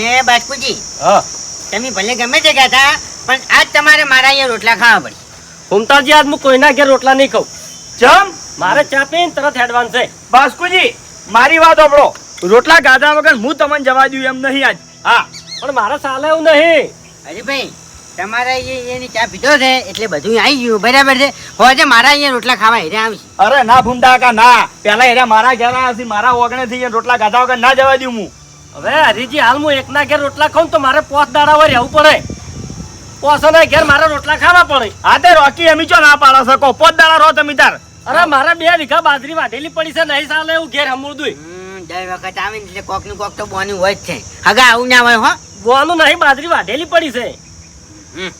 એ બાસ્કુજી હા. તમે ભલે ગમે તે કહેતા પણ આજ તમારે મારા અહીંયા રોટલા ખાવા પડે ઘૂમતાજી આજ હું કોઈના ઘેર રોટલા નહીં ખાઉં. ચમ? મારે ચા પીને તરત હેડવાન છે. બાસ્કુજી મારી વાત આપણો રોટલા ગાધા વગર હું તમને જવા દઉં એમ નહીં આજ. હા પણ મારે ચાલે એવું નહીં. હરીભાઈ તમારે એ- એની ચા પીધો છે એટલે બધું આવી ગયું બરાબર છે? હોજે મારા અહીંયા રોટલા ખાવા હેરે આવી અરે ના ભૂંડા કા ના. પેલા હેરા મારા ઘેર આવ્યા મારા ઓગણે થી રોટલા ગાધા વગર ના જવા દઉં હું. હવે હરીજી હાલ હું એકના ઘેર રોટલા ખાઉં તો મારે પોસ દાડા વર રહેવું પડે. પોસના ઘેર મારે રોટલા ખાવા પડે. હા તે રોકી એમી ચો ના પાડો શકો. પોત દાડા રહો તમે તાર. અરે મારે બે વીઘા બાજરી વાઢેલી પડી છે નહીં ચાલે એવું ઘેર હમુરદું હમ, દર વખત આવે ને એટલે કોકનું કોક તો બોની હોય જ છે. હગા આવું ના હોય હો. ગોવાનું નહીં બાજરી વાઢેલી પડી છે. હમ.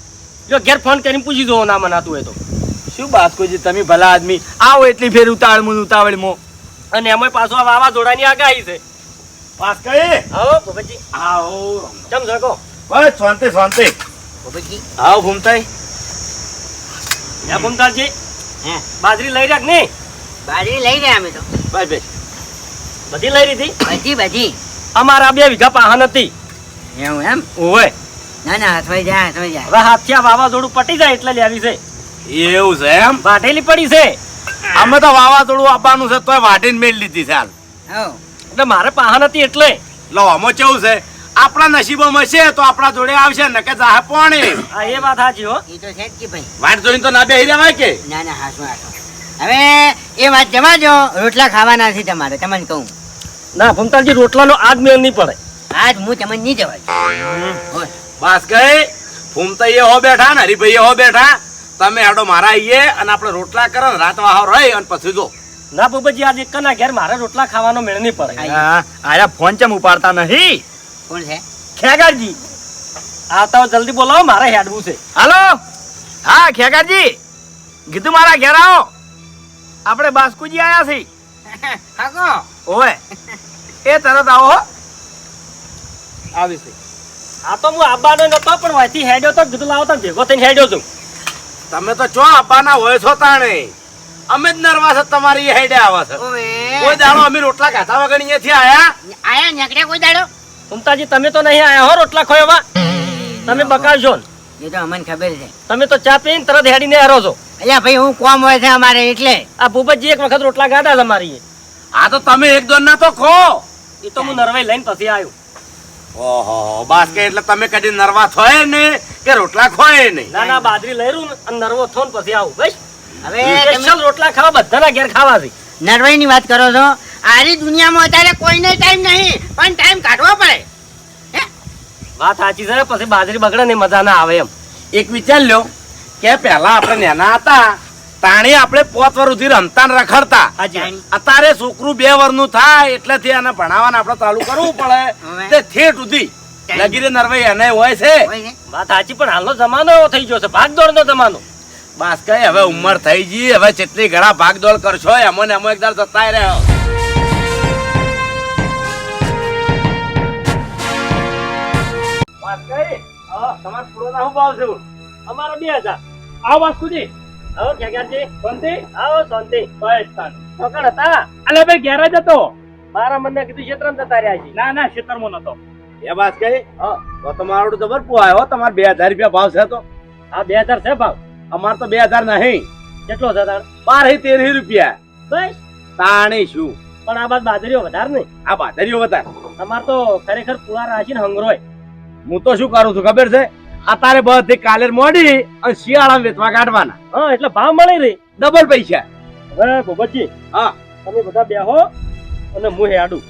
જો ઘેર ફોન કરીને પૂછી દો ના મનાતું હોય તો. શું બાસ્કોજી તમે ભલા આદમી. આવો એટલી ફેર ઉતાવળ મું ઉતાવળ મો અને એમાં પાછો આ વાવાઝોડાની આગાહી છે. પાસ કરી? આવો ભગતજી. આવો. ચમ શકો બસ શાંતિ શાંતિ. ભૂપતજી આવો ઘૂમતાઈ યા ભૂમતાલજી હે. બાજરી લઈ રાખ ને. બાજરી લઈ રહ્યા અમે તો. બસ બસ. બધી લઈ લીધી? બધી બધી. અમારા બે વીઘા પાહન હતી એવું એમ? ઓવે ના ના હથવાઈ જાય હથવાઈ જાય. હવે હાથથી વાવાઝોડું પટી જાય એટલે લેવી છે. એવું છે એમ? વાઢેલી પડી છે. અમે તો વાવાઝોડું આપવાનું છે તોય વાટીને મેળ લીધી છે હાલ. હો એટલે મારે પાહન હતી એટલે. લો આમાં કેવું છે? આપણા નસીબોમાં છે તો આપણા જોડે આવશે ને કે જાહે પોણી. આ એ વાત સાચી હો. એ તો છે જ કે ભાઈ. વાટ જોઈને તો ના બેહી રહેવાય કે? ના ના હાસું હાસું હવે એ વાત જવા દો રોટલા ખાવાના છે તમારે તમને કહું. ના ભમતાલજી રોટલાનો આજ મેળ નહીં પડે. આજ હું તમને નહીં જવાય. બસ ગઈ. ફૂમતા એ હો બેઠા ને હરીભાઈ હો બેઠા. તમે હાડો મારા આઈએ અને આપણે રોટલા કરો ને રાત વાહો રહી અને પછી જો. ના ભૂપતજી આજે કના ઘેર મારે રોટલા ખાવાનો મેળ નહીં પડે. આયા ફોન ચમ ઉપાડતા નહીં? કોણ છે? ખેગારજી. આવતા જલ્દી બોલાવો મારે હેડવું છે. હાલો? હા ખેગારજી. કીધું મારા ઘેર આવો. આપણે બાસ્કુજી આયા છે હાકો. ઓય એ તરત આવો આવી છે. આ તો હું આબાનો નતો પણ વાયથી હેડ્યો તો કીધું લાવો તો ભેગો થઈને હેડ્યો છું. તમે તો ચો આપવાના હોય છો તાણે? અમે જ નરવા છે તમારી હેડે આવે છે. કોઈ દાડો અમે રોટલા ખાતા વગર અહીંયાથી આયા? આયા નકડે કોઈ દાડો? ઉમતાજી તમે તો નહીં આયા હો રોટલા ખોયવા તમે બકાવશો ને. એ તો અમને ખબર છે. તમે તો ચા પીને તરત હેડીને હરો છો. અલ્યા ભાઈ હું કોમ હોય છે અમારે એટલે. આ ભૂપતજી એક વખત રોટલા ગાધા છે મારી આ તો તમે એક દોન ના તો ખો. એ તો હું નરવાઈ લઈને પછી આવ્યો ઓહો બાસ કે એટલે તમે કદી નરવા થોય ને કે રોટલા ખોય નહીં? ના ના બાદરી લઈ અને નરવો થો ને પછી આવું. બસ. હવે રોટલા ખાવા બધાના ઘેર ખાવા છે. નરવાઈની વાત કરો છો? આરી દુનિયામાં અત્યારે કોઈને ટાઈમ નહીં પણ ટાઈમ કાઢવો પડે. વાત સાચી છે પછી બાજરી બગડે ને મજા ના આવે એમ. એક વિચાર લ્યો કે પહેલા આપણે નાના હતા તાણી આપણે પોત વર સુધી રમતા ને રખડતા. અત્યારે છોકરું બે વરનું થાય એટલેથી એને ભણાવવાને આપણે ચાલુ કરવું પડે? તે ઠેઠ સુધી. લગીરે નરવાઈ એને હોય છે. વાત સાચી પણ હાલનો જમાનો એવો થઈ ગયો છે. ભાગદોડનો જમાનો. બસ કઈ હવે ઉંમર થઈ ગઈ હવે જેટલી ઘણા ભાગદોડ કરશો એમો ને એમાં એકદાર જતાય રહ્યો. બસ કઈ હા, હું ભાવ છે અમારો બે હજાર. આ વાસ્કુજી આવો ખેગારજી શાંતિ? આવો શાંતિ. બસ તાન. ચોકડ હતા? અલે ભાઈ ઘેર જ હતો. મારા મને કીધું ક્ષેત્રમાં જતા રહ્યા છે. ના ના ખેતરમાં નતો. એ બસ કઈ? તો તમારો જબર પુઆયો તમારે બે હજાર રૂપિયા ભાવ છે તો. હા બે હજાર છે ભાવ. અમાર તો બે હજાર નહીં. કેટલો છે તાણ બાર તેર રૂપિયા. બસ. તાણે શું પણ આ બાદ બાજરીઓ વધારે નહીં. આ બાદરીઓ વધાર. અમાર તો ખરેખર પુળા રાશિ ને હંગરોય હું તો શું કરું છું ખબર છે? અત્યારે બધી કાલે મોડી અને શિયાળા વેચવા કાઢવાના. હા એટલે ભાવ મળી રહી. ડબલ પૈસા. હવે ભોબતજી હા. તમે બધા બેહો અને હું હેડું.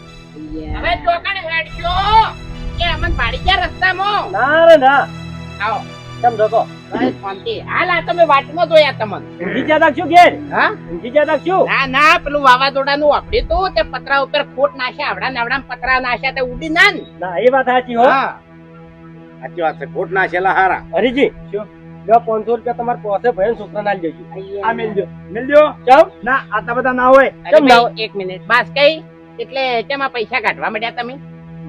હવે ચોકણ હેડજો. કે અમન પાડી ગયા રસ્તામાં. ના રે ના. આવો. કેમ જોકો બસ શાંતિ. હાલ તમે વાટમાં જોયા તમને. ઊંઘી જ્યાં રાખશું ઘેર હા? ઊંઘી જ્યાં રાખશું ના ના પેલું વાવાઝોડાનું વાપર્યું તું તે પતરા ઉપર ખોટ નાખ્યા આવડા નવડા પતરા નાખ્યા તે ઉડી ના ના. એ વાત સાચી હો. સાચી વાત છે ખોટ ના છેલ્લા હારા. હરીજી શું? જો પાંચસો રૂપિયા તમારે પોસે ભાઈ છોકરા ના લેજો આ મિલજો મિલજો ચમ? ના આટલા બધા ના હોય. એક મિનિટ. બસ કઈ? એટલે તેમાં પૈસા કાઢવા માંડ્યા તમે?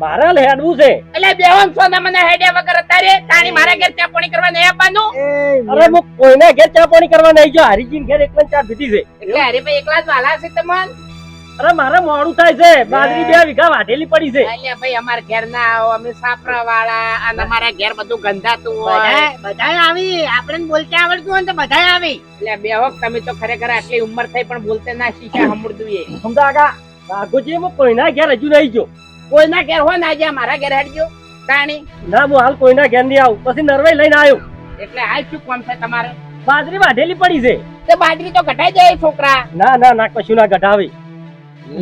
મારે હેડવું છે. એટલે બેવન સોના મને હેડ્યા વગર અત્યારે. તાણી મારા ઘેર ચા પાણી કરવા નહીં આપવાનું. અરે હું કોઈના ઘેર ચા પાણી કરવા નહીં જો હરીજી ઘેર એકલા ચા પીધી છે. એટલે હરીભાઈ એકલા જ વાલા છે તમને અરે મારે મોડું થાય છે. બાજરી બે વીઘા વાઢેલી પડી છે. એટલે ભાઈ અમાર ઘેર ના આવો અમે સાપરા વાળા અને અમારા ઘેર બધું ગંધાતું હોય. બધાય બધાય આવી. આપણે બોલતા આવડતું હોય ને તો બધાય આવી. એટલે બે વખત તમે તો ખરેખર આટલી ઉંમર થઈ પણ બોલતે ના શીખ્યા સમજતું એ સમજા આગા બાગોજી એમાં કોઈના ઘેર હજુ નહીં ગયો. કોઈના ઘેર હોય ને આજે મારા ઘેર હેડજો. તાણી ના હું હાલ કોઈના ઘેર નહીં આવું. પછી નરવાઈ લઈને આવ્યો એટલે હાલ શું કામ છે તમારે? બાજરી વાઢેલી પડી છે. તે બાજરી તો ઘટાઈ જાય છોકરા. ના ના ના કશું ના ઘટાવે.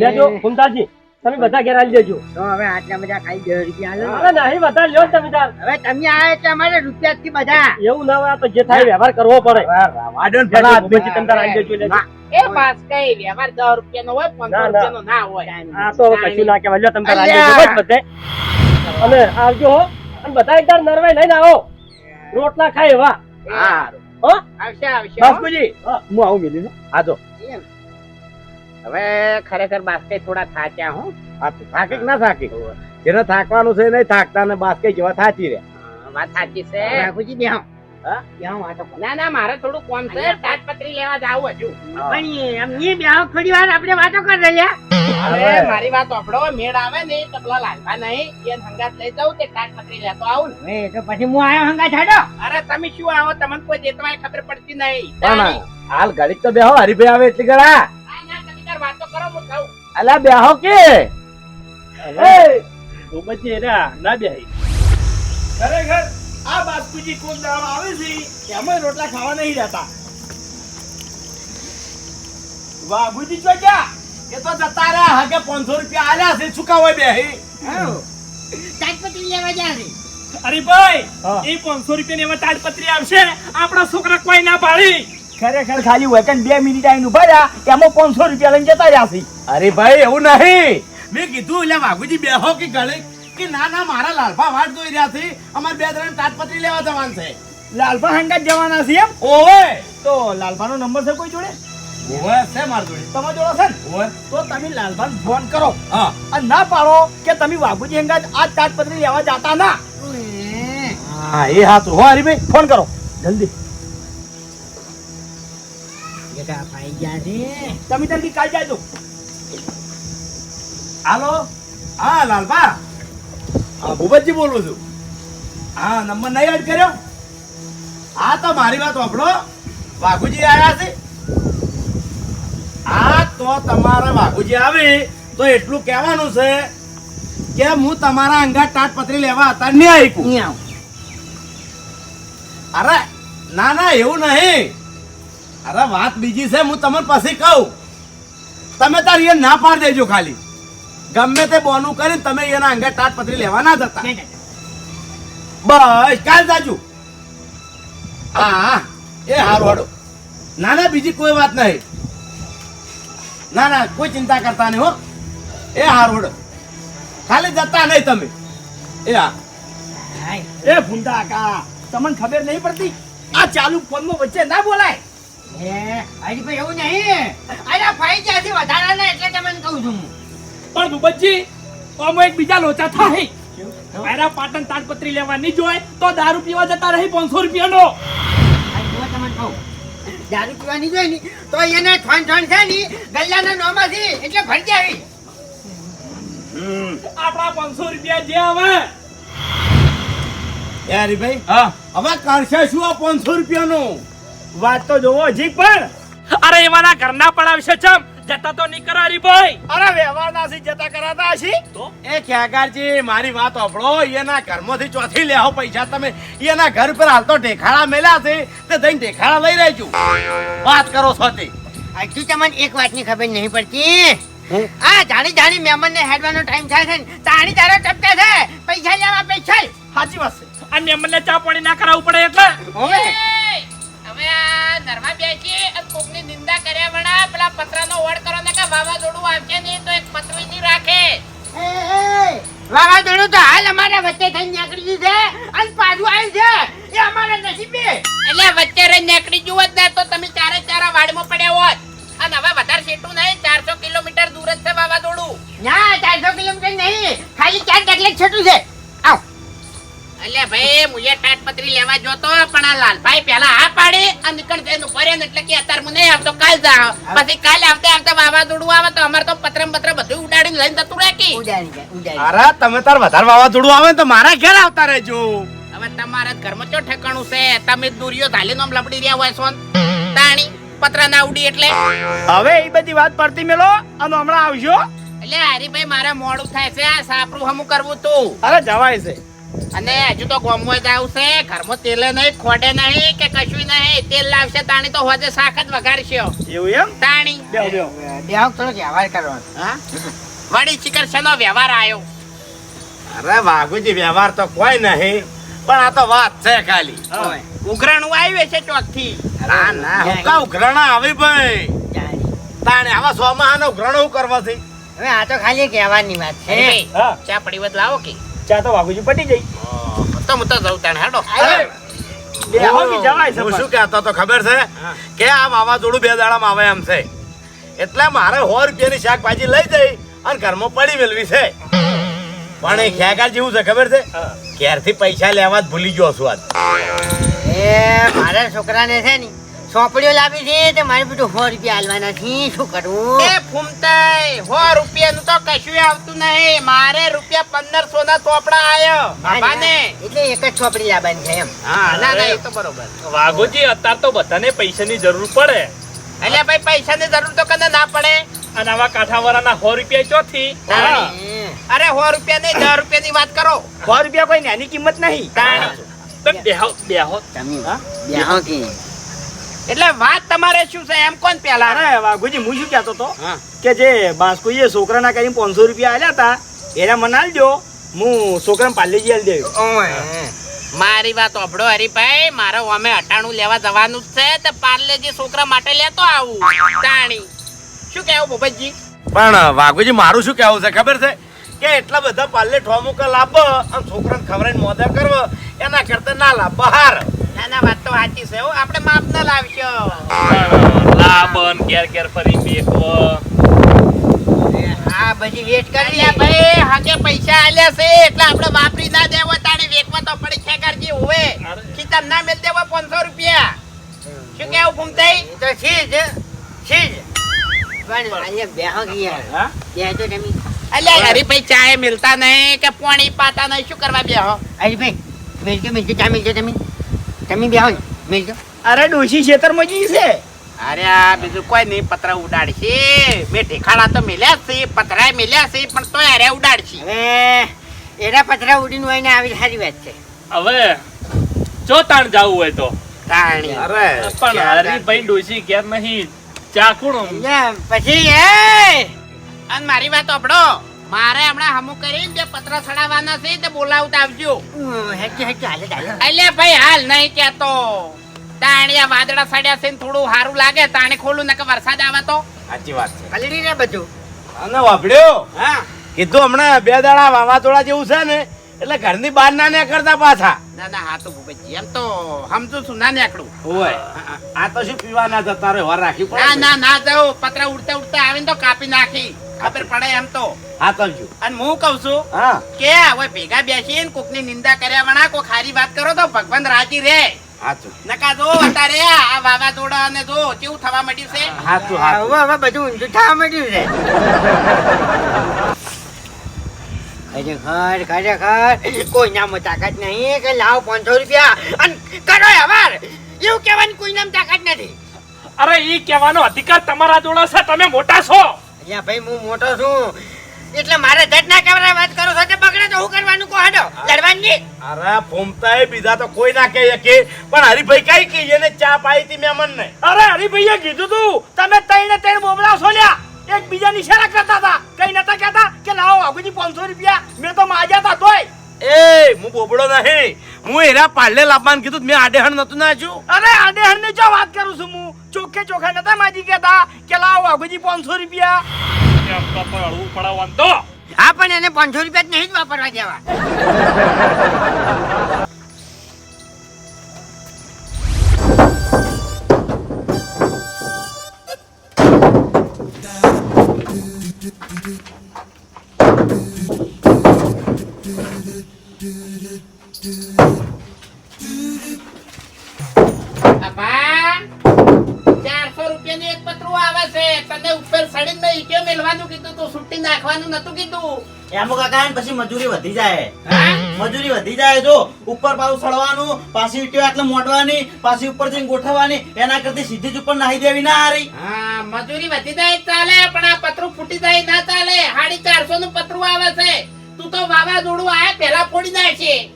લેજો ફૂમતાજી તમે બધા ઘેર આવી જજો તો હવે આટલા બધા ખાઈ ગયો રૂપિયા આલો. નહીં બધા લ્યો તમે તાર હવે તમે આયા એટલે અમારે રૂપિયા થી બધા? એવું ના હોય તો જે થાય વ્યવહાર કરવો પડે. વાડન ભલા તમે તાર આવી જજો લેજો. એ પાસ કઈ વ્યવહાર દસ રૂપિયા નો હોય પંદર. રૂપિયા નો. ના હોય. આ તો હવે કશું ના કહેવાય. લ્યો તમે. બસ બધે. અને આવજો હો. અને બધા એકવાર નરવાઈ લઈને આવો. રોટલા ખાય એવા હા. આવશે આવશે હો. હું આવું મિલી આ હવે ખરેખર બાસ્કે થોડા થાક્યા હું. આ થાકે ના થાકે? જેને થાકવાનું છે નહીં થાકતા ને બાસ્કે જેવા થાચી રે વાત સાચી છે. બાપુજી કરો. ના ના મારે થોડું કામ છે. તાજપત્રી લેવા જાવું હજુ. પણ એમ બેહો થોડી વાર આપણે વાતો કરી રહ્યા મારી વાત આપડો મેળ આવે ને તો પેલા નહીં. એ હંગાત લઈ જાઉં તે તાજપત્રી લેતો આવું ને. એ તો પછી હું આયો હંગા છાડો અરે તમે શું આવો? તમને કોઈ દેતવાય ખબર પડતી નહીં. પણ હાલ ગાડી તો બેહો. હરીભાઈ આવે એટલી ગળા વાતો કરો હું જાઉં. અલા બેહો કે? ભૂપતજી એરા ના બેહી. ખરેખર? આ બાસ્કુજી કોક દાળ આવે છે એમાં રોટલા ખાવા નહીં રહેતા. બાબુજી જો જા એ તો જતા રહ્યા હગે 500 રૂપિયા આલ્યા છે ચુકાવે બે. તાજપત્રી લેવા જા રે. અરે ભાઈ એ પાંચસો રૂપિયા ની તાડપત્રી આવશે. આપણા છોકરા કોઈ ના પાડી. ખરેખર ખાલી વેકન બે મિનિટ આઈને ઊભા રહ્યા એમાં પાંચસો રૂપિયા લઈને જતા રહ્યા છે. અરે ભાઈ એવું નહીં. મેં કીધું એટલે બાબુજી બેહો કે ગળે કે ના ના મારા લાલભા વાટ જોઈ રહ્યા છે. અમારે બે ત્રણ તાટપત્રી લેવા જવાનું છે. લાલભા હંગાત જવાના છે એમ? ઓવે! તો લાલભાનો નંબર છે કોઈ જોડે? ઓવે છે માર જોડે. તમે જોડો છે ઓવે. તો તમે લાલભાને ફોન કરો. હા. અને ના પાડો કે તમે બાબુજી હંગાત આ તાટપત્રી લેવા જાતા ના. હા એ હાથું હો હરીભાઈ ફોન કરો. જલ્દી. તમે ત્યાંથી કાલ જાજો. હાલો? હા લાલબા હા ભૂપતજી બોલું છું. હા નંબર નહીં એડ કર્યો? હા તો મારી વાત વાપરો. વાઘુજી આવ્યા છે. હા તો તમારા વાઘુજી આવે તો એટલું કહેવાનું છે કે હું તમારા અંગાત તાટપત્રી લેવા હતા નહીં આવીશું નહીં આવું. અરે ના ના એવું નહીં. અરે વાત બીજી છે હું તમને પછી કહું. તમે તારી ના પાડી દેજો ખાલી. ગમે તે બોનું કરીને તમે એના અંગે ટાટ લેવા ના જતા. હતા જા, જા. બસ કાલ જાજુ. હા હા એ હારું હાડો ના ના બીજી કોઈ વાત નહીં. ના ના કોઈ ચિંતા કરતા નહીં હો. એ હારું હાડો ખાલી જતા નહીં તમે. એ હા. એ ભૂંડા કા તમને ખબર નહીં પડતી? આ ચાલુ ફોનમાં વચ્ચે ના બોલાય? એ, હજી ભાઈ એવું નહીં. અરે ભાઈ જ્યાંથી વધારાના એટલે તમને કહું છું હું. પણ ભૂપતજી અમે એક બીજા લોચા થાય. મારા પાટણ તાડપત્રી લેવા નહીં જોય તો દારૂ પીવા જતા રહી પાંચસો રૂપિયાનો. દારૂ પીવાની જોઈ ની તો એને ઠોન ઠોન છે ની ગલ્લાના નોમાંથી એટલે ભરતી આવી. આપણા પાંચસો રૂપિયા જે આવે. એ ભાઈ હા. હવે કરશે શું આ પાંચસો રૂપિયાનું? વાત તો જોવો હજી પણ. અરે એવાના ઘરના પડાવશે ચમ. જતા તો નહીં કરારી ભાઈ. અરે વ્યવહાર નાસી જતા કરાતા હશી? એ ખ્યાગારજી મારી વાત સાંભળો. એના ઘરમાંથી ચોથી લેહો પૈસા તમે. એના ઘર પર હાલ તો ઢેખાડા મેલ્યા છે. તે જઈને ઢેખાડા લઈ રહેજો. વાત કરો સોતી હજુ તમને એક વાતની ખબર નહીં પડતી. આ જાણી જાણી મહેમાન ને હેડવાનો ટાઈમ થાય છે ને તાણી તારો ટપકે છે. પૈસા લેવા પૈસા સાચી વાત છે. અને મને ચા પાણી ના કરાવવું પડે એટલે. હોવે? હવે આ બેસી કોકની નિંદા કર્યા વણા પેલા પતરાનો ઓડ કરો ને કે વાવાઝોડું આવશે નહીં તો એક પતરી નહીં રાખે વાવાઝોડું તો હાલ અમારા વચ્ચે થઈ નીકળી છે અને પાછું આવી છે. એ અમારા નસીબે. એટલે વચ્ચે રહી નીકળી જુઓ જ ને તો તમે ચારે ચારા વાડમાં પડ્યા હોત. અને હવે વધારે સેટું નહીં ચારસો કિલોમીટર દૂર જ છે વાવાઝોડું. ના ચારસો કિલોમીટર નહીં. ખાલી ચાર કેટલેક છોટું છે. એટલે ભાઈ મુએ તાટપત્રી લેવા જોતો પણ આ લાલભાઈ પહેલા હા પાડી અને નીકળ જઈને રહ્યા એટલે કે અત્યારે મને આવતો કાલ જા પછી કાલે આવતે આવતે વાવાઝોડું આવે તો અમાર તો પત્ર લઈને જતું રહે કી? ઉડાડી જાય અરે તમે તાર વધારે વાવાઝોડું આવે તો મારા ઘેર આવતા રહેજો. હવે તમારા ઘરમાં ચો ઠેકાણું છે? તમે દુરિયો ધાલીનો આમ લપડી રહ્યા હોય સોન. ને. તાણી પત્ર ના ઉડી એટલે. હવે એ બધી વાત પડતી મેલો અને હમણાં આવજો. એટલે હરીભાઈ મારે મોડું થાય છે આ સાપરું હમું કરવું તું. અરે જવાય છે. અને હજુ તો ગોમમાં જ આવશે ઘરમાં તેલે નહીં ખોડે નહીં કે કશું નહીં. તેલ લાવશે તાણી તો હોજે શાક જ વઘારશે. એવું એમ? તાણી. થોડો વ્યવહાર કરવાનો હા? વળી શેનો વ્યવહાર આવ્યો અરે વાઘુજી વ્યવહાર તો કોઈ નહીં પણ આ તો વાત છે ખાલી. ઉઘરાણું આવ્યું છે ચોકથી. ના ના હુકા ઉઘરાણા આવી ભાઈ. તાણે આવા સોમાં આનો ઉઘરાણું કરવા છે? હવે આ તો ખાલી કહેવાની વાત છે. ચાપડી બદલાવો ચા પડી વધ લાવો કે? ચા તો વાઘુજી પટી જઈ તો હું તો જઉં તાણે હેડો. બેહો કે જવાય છે હું શું કહેતો તો ખબર છે? કે આ વાવાઝોડું બે દાડામાં આવે એમ છે. એટલે મારે સો રૂપિયાની શાકભાજી લઈ જઈ અને ઘરમાં પડી મેળવી છે. પણ એ ખેગાર જેવું છે ખબર છે? ક્યારથી પૈસા લેવા જ ભૂલી ગયો છું આજ. એ મારા છોકરાને છે ને સોંપડીઓ લાવી છે તે મારે બધું સો રૂપિયા હાલવાના છે. શું કરવું એ ફૂમતાઈ સો રૂપિયાનું તો કશું આવતું નહીં. મારે રૂપિયા પંદરસો ના ચોપડા આયો. બાબાને. એટલે એક જ ચોપડી લાવવાની છે એમ. હા ના ના એ તો બરોબર. વાઘોજી અત્યારે તો બધાને પૈસાની જરૂર પડે. એટલે ભાઈ પૈસાની જરૂર તો કને ના પડે? અને આવા કાંઠાવાળાના સો રૂપિયા ચોથી. અરે સો રૂપિયા નહીં દસ રૂપિયાની વાત કરો. સો રૂપિયા કોઈ નાની કિંમત નહીં. બેહો બેહો. તમે બેહો કે? એટલે વાત તમારે શું છે? એમ કોણ પેલા? અરે વાઘુજી હું શું કહેતો તો હા. કે જે બાસ્કુએ છોકરાના કરીને પાંચસો રૂપિયા આલ્યા હતા એને મને આલજો હું છોકરાને પાર્લેજી આલી મારી વાત અભડો હરીભાઈ. મારે અમે અટાણું લેવા જવાનું જ છે તે પાર્લેજી છોકરા માટે લેતો આવું. તાણી શું કેવું ભોપતજી? પણ વાઘુજી મારું શું કહેવું છે? ખબર છે? કે એટલા બધા પાલ્લે ઠોમુકા લાભ અને છોકરાને ખવરાઈને મોદા કરવો એના કરતા ના લાભ. બહાર. છે હો. આપણે માપ ના લાવશો. લાબન ઘેર ઘેર ફરી બેકવો હા બધી વેટ કરી અલ્યા ભાઈ હાકે પૈસા આલ્યા છે એટલે આપણે વાપરી ના દેવો તાણે વેકવા તો પડી ખેગારજી હોવે ખીચામ ના મેલ દેવો 500 રૂપિયા. શું કેવું ફૂમતાઈ એ તો છે જ છે જ. પણ અહીંયા બેહો હા? અલ્યા હરીભાઈ ચાય મિલતા નહીં કે પાણી પાતા નહીં શું કરવા બેહો? હરીભાઈ મેલજો ભાઈ ચા મિલજો તમે. તમે બેહો ને. મેલજો અરે ડોશી ખેતરમાં જી છે. અરે આ બીજું કોઈ નહીં પતરા ઉડાડશે. મેં ઢેખાડા તો મેલ્યા છે પતરાય મેલ્યા છે પણ તો અરે ઉડાડશે. એના પતરા ઉડીને હોય ને આવી સારી વાત છે. હવે જો તાણ જવું હોય તો. તાણી. અરે પણ હરીભાઈ ડોશી ઘેર નહીં. ચાકુણો પછી એ અને મારી વાત આપડો મારે હમણાં હમુ કરીને જે પત્ર ચડાવવાના છે તે બોલાવતા આવજો. હાલે ભાઈ હાલ નહીં કેતો તાણિયા વાદળા સડ્યા છે ને થોડું સારું લાગે તાણે ખોલું નકે વરસાદ આવે તો. સાચી વાત છે. પલડી ને બધું. અને વાપડ્યો હા. કીધું હમણાં બે દાડા વાવાઝોડા જેવું છે ને એટલે ઘરની બહાર ના નીકળતા પાછા. ના ના હા તો ભૂપતજી એમ તો સમજુ છું ના નીકળું. હોય. આ તો શું પીવાના જતા રે વાર રાખી ના પડે ના ના જાઉં પતરા ઉડતા ઉડતા આવીને તો કાપી નાખી. ખબર પડે એમ તો. હા તો અને હું કઉ છું હા. કે હવે ભેગા બેસીને કોકની નિંદા કર્યા વણા કોઈ ખારી વાત કરો તો ભગવાન રાજી રે હાચું. નકા જો અત્યારે આ વાવાઝોડા અને જો કેવું થવા માંડ્યું છે? હાચું હાચું. હવે હવે બધું ઊંધું થવા માંડ્યું છે. ખરેખર ખરેખર કોઈ નામ તાકાત નહીં કે લાવો પાંચસો રૂપિયા. અને કરો હવાર. એવું કહેવાની કોઈ નામ તાકાત નથી. અરે એ કહેવાનો અધિકાર તમારા જોડે છે તમે મોટા છો. અહીંયા ભાઈ હું મોટો છું. એટલે મારે જજ ના કેમેરા વાત કરો છો તે બગડે તો હું કરવાનું કહો હડો નહીં. અરે ફૂમતાએ બીજા તો કોઈ ના કહે કે પણ હરિભાઈ કઈ કહીએ ને ચા પાઈ હતી મેમન ને અરે હરિભાઈએ કીધું તું તમે તઈને તઈને બોબડા સોલ્યા એક બીજા નિશારા કરતા હતા. કઈ નતા કહેતા કે લાવો બાપુજી પાંચસો રૂપિયા. મેં તો માજ્યા હતા તોય. એ હું બોબડો નહીં. હું એના પાડલે લાભમાન કીધું મેં આડેહણ નતું છું અરે આડેહણની જો વાત કરું છું હું? ચોખ્ખે ચોખ્ખા નતા માજી કહેતા કે લાવો બાપુજી પાંચસો રૂપિયા. પડાવવાનું તો. હા પણ એને પાંચસો રૂપિયા જ નહીં જ વાપરવા દેવા. Thank 400 એમાં કાકા ને પછી મજૂરી વધી જાય. મજૂરી વધી જાય જો ઉપર પાછું સડવાનું પાછી ઈંટો આટલે મોડવાની પાછી ઉપર જઈને ગોઠવવાની એના કરતી સીધી જ ઉપર નાહી દેવી ના હારી. મજૂરી વધી જાય ચાલે પણ આ પતરું ફૂટી જાય ના ચાલે. સાડી ચારસો નું પતરું આવે છે. તું તો વાવાઝોડું આયા પેલા ફોડી જાય છે.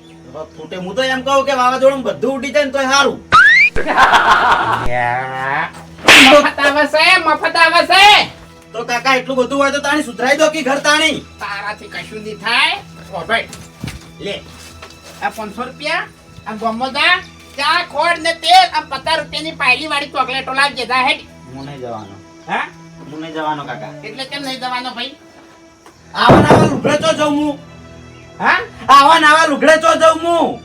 ફૂટે હું તો એમ કહું કે વાવાઝોડું બધું ઉડી જાય ને તો સારું મફત આવે છે મફત આવે છે. તો કાકા એટલું બધું હોય તો તાણી સુધરાઈ દો કે ઘર તાણી? તારાથી કશું નહીં થાય. ઓ ભાઈ લે આ પાંચસો રૂપિયા આ ગમોદા ચા ખોડ ને તેલ આ પચાસ રૂપિયાની પાયલી વાળી ચોકલેટો લાવજે જા હેડ. હું નહીં જવાનો. હા? હું નહીં જવાનો કાકા. એટલે કેમ નહીં જવાનો ભાઈ? આવા નાવા લુગડે તો જઉં હું? હા? આવા નાવા લુગડે તો જઉં હું?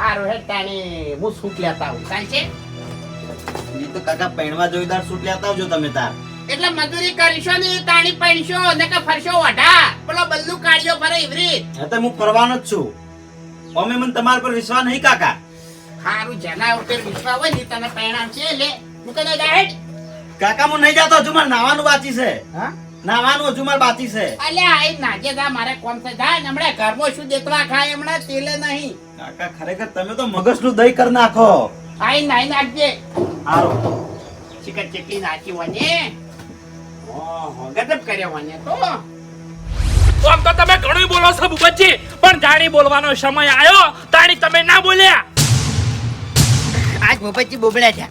હારું હેડ તાણી હું સૂટ લેતા આવું. કાંઈ છે તો કાકા પહેણવા જોઈદાર સૂટ લેતા આવજો તમે તાર. એટલે મજૂરી કરીશો ને તાણી પૈણશો ને કે ફરશો વઢા પેલો બલ્લુ કાઢ્યો ફરે ઇવરી હા તો હું ફરવાનો જ છું. અમે મને તમારા પર વિશ્વાસ નહીં કાકા. હારું જેના ઉપર વિશ્વાસ હોય ને તને પરિણામ છે લે. હું કને હેડ કાકા હું નહીં જાતો હજુ મારે નાવાનું બાકી છે. હા? નાવાનું હજુ મારે બાકી છે. અલ્યા આઈ નાજે દા મારે કોમ છે. જાય ને હમણાં ઘરમાં શું દેતવા ખાય હમણાં તેલે નહીં. કાકા ખરેખર તમે તો મગજનું દહીં કરી નાખો. આઈ નાઈ નાખજે. હારો. ચિકન ચીકલી નાખી વને ગજબ કર્યો વને તો. તો આમ તો તમે ઘણું બોલો છો ભૂપતજી પણ જાણી બોલવાનો સમય આવ્યો તાણી તમે ના બોલ્યા. આજ ભૂપતજી બોબડ્યા છે.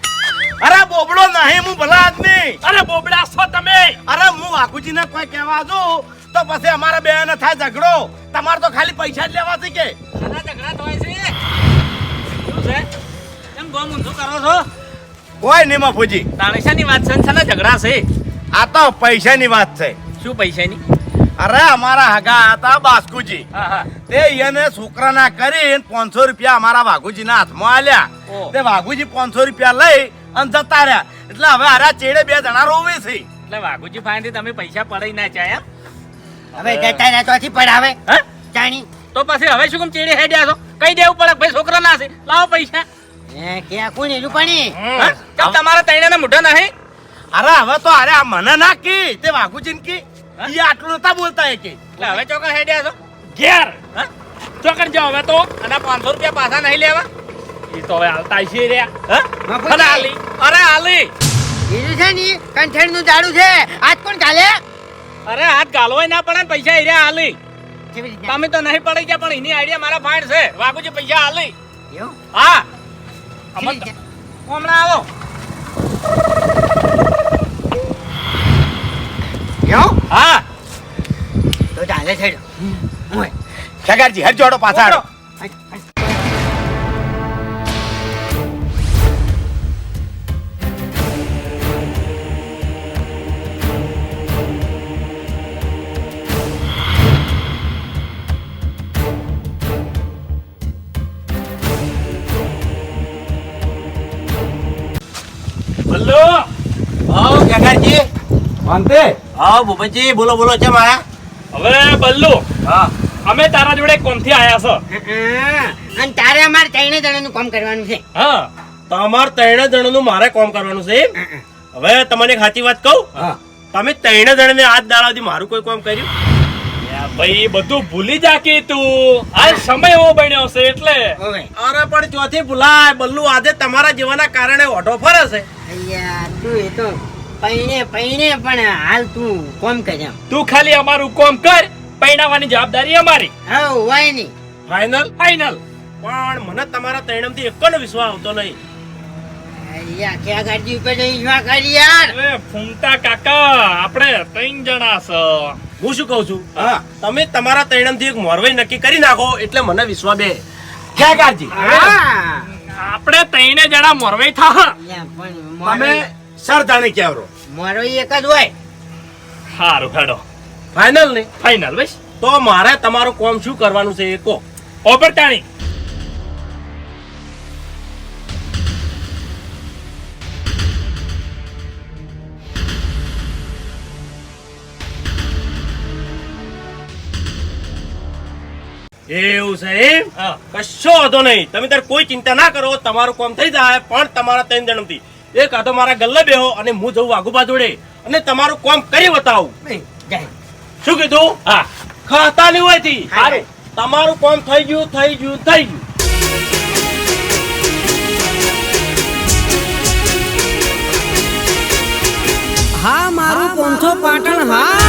અરે બોબડો નહીં હું ભલા આદમી. અરે બોબડા છો તમે. અરે હું વાઘુજીને કોઈ કહેવા દઉં તો પછી અમારા બે ને થાય ઝઘડો. તમારે તો ખાલી પૈસા જ લેવા છે. કે કોઈ નહીં મફુજી તાણેશાની વાત છે ને ઝઘડા છે. આ તો પૈસાની વાત છે. શું પૈસાની? અરે અમારા હગા હતા બાસ્કુજી. હા હા. તે એને છોકરાના કરીને પાંચસો રૂપિયા અમારા વાઘુજીના હાથમાં આલ્યા. તે વાઘુજી પાંચસો રૂપિયા લઈ અને જતા રહ્યા. એટલે હવે આરા ચેડે બે જણા રોવે છે. એટલે વાઘુજી ફાઈનથી તમે પૈસા પડાઈ ના ચાયા હવે જતા રહ્યા તોથી પડાવે. ચાણી જાણી. તો પછી હવે શું કેમ ચેડે હેડ્યા છો? કઈ દેવું પડે ભાઈ છોકરા ના છે? લાવો પૈસા. એ કે કોણ એનું પાણી? તમારા તૈણા મોઢા નહીં. અરે હવે તો અરે આ મને ના કી તે વાઘુજી ને કી ઈ આટલું નતા બોલતા એ કે. એટલે હવે ચોકર હેડ્યા છો? ઘેર? ચોકર જાઓ હવે તો. અને પાંચસો રૂપિયા પાછા નહીં લેવા? એ તો હવે હાલતા છે રહ્યા હા? અરે આલી અરે આલી બીજું છે ને કંઠેડનું જાડું છે. આજ કોણ ગાલે? અરે હાથ ગાલવાય ના પડે ને પૈસા એર્યા આલી તમે તો નહીં પડી ગયા પણ એની આઈડિયા મારા ફાઈન છે. વાઘુજી પૈસા આલી હા? હમણાં આવો એવું? હા તો ચાલે છે ઓય. ખેગારજી હર જોડો પાછા હાડો. હટ, હટ. બલ્લો આવો ખેગારજી વાંતે આવો ભૂપતજી બોલો બોલો છે મારા હવે બલ્લુ હા. અમે તારા જોડે કોમથી આયા છો? અને તારે અમારે ત્રણે જણાનું કામ કરવાનું છે. હા. તમાર ત્રણે જણનું મારે કોમ કરવાનું છે હવે તમને સાચી વાત કહું? હા. તમે ત્રણે જણને આજ દાડાથી મારું કોઈ કામ કર્યું? ભાઈ બધું ભૂલી જા કે તું. આ સમય એવો બન્યો છે એટલે. અરે પણ ચોથી ભૂલાય. બલ્લુ આજે તમારા જીવાના કારણે ઓઢો ફરે છે. તું એ તો પૈણે પૈણે પણ હાલ તું કોમ કર્યા તું ખાલી અમારું કોમ કર પૈણાવાની જવાબદારી અમારી. હા વાય નહીં ફાઇનલ ફાઈનલ પણ મને તમારા ત્રણેયમાંથી એક પણ વિશ્વાસ આવતો નહીં. ક્યાં ગાડી ઉપર જઈ કરી યાર? એ કાકા આપણે ત્રણ જણા છે. હું શું કહું છું? તમે તમારા ત્રણેયમાંથી એક મોરવાઈ નક્કી કરી નાખો એટલે મને વિશ્વાસ બે. હા. આપણે ત્રણે જણા મોરવાઈ થા તમે સરદાણી કેવરો મોરો એક જ હોય. સારું હેડો. ફાઇનલ ને? ફાઇનલ બસ. તો મારે તમારું કોમ શું કરવાનું છે એ કહો. ઓપર તાણી. એવું છે એમ? હા. કશો વાંધો નહીં. તમે તાર કોઈ ચિંતા ના કરો તમારું કામ થઈ જાય પણ તમારા ત્રણ જણમથી એક આ તો મારા ગલ્લે બેહો અને હું જઉં વાઘુબા જોડે. અને તમારું કામ કરી બતાવું. જય શું કીધું? હા. ખાતા નહીં હોયથી તમારું કામ થઈ ગયું થઈ ગયું થઈ ગયું. હા મારું પોંથો પાટણ હા.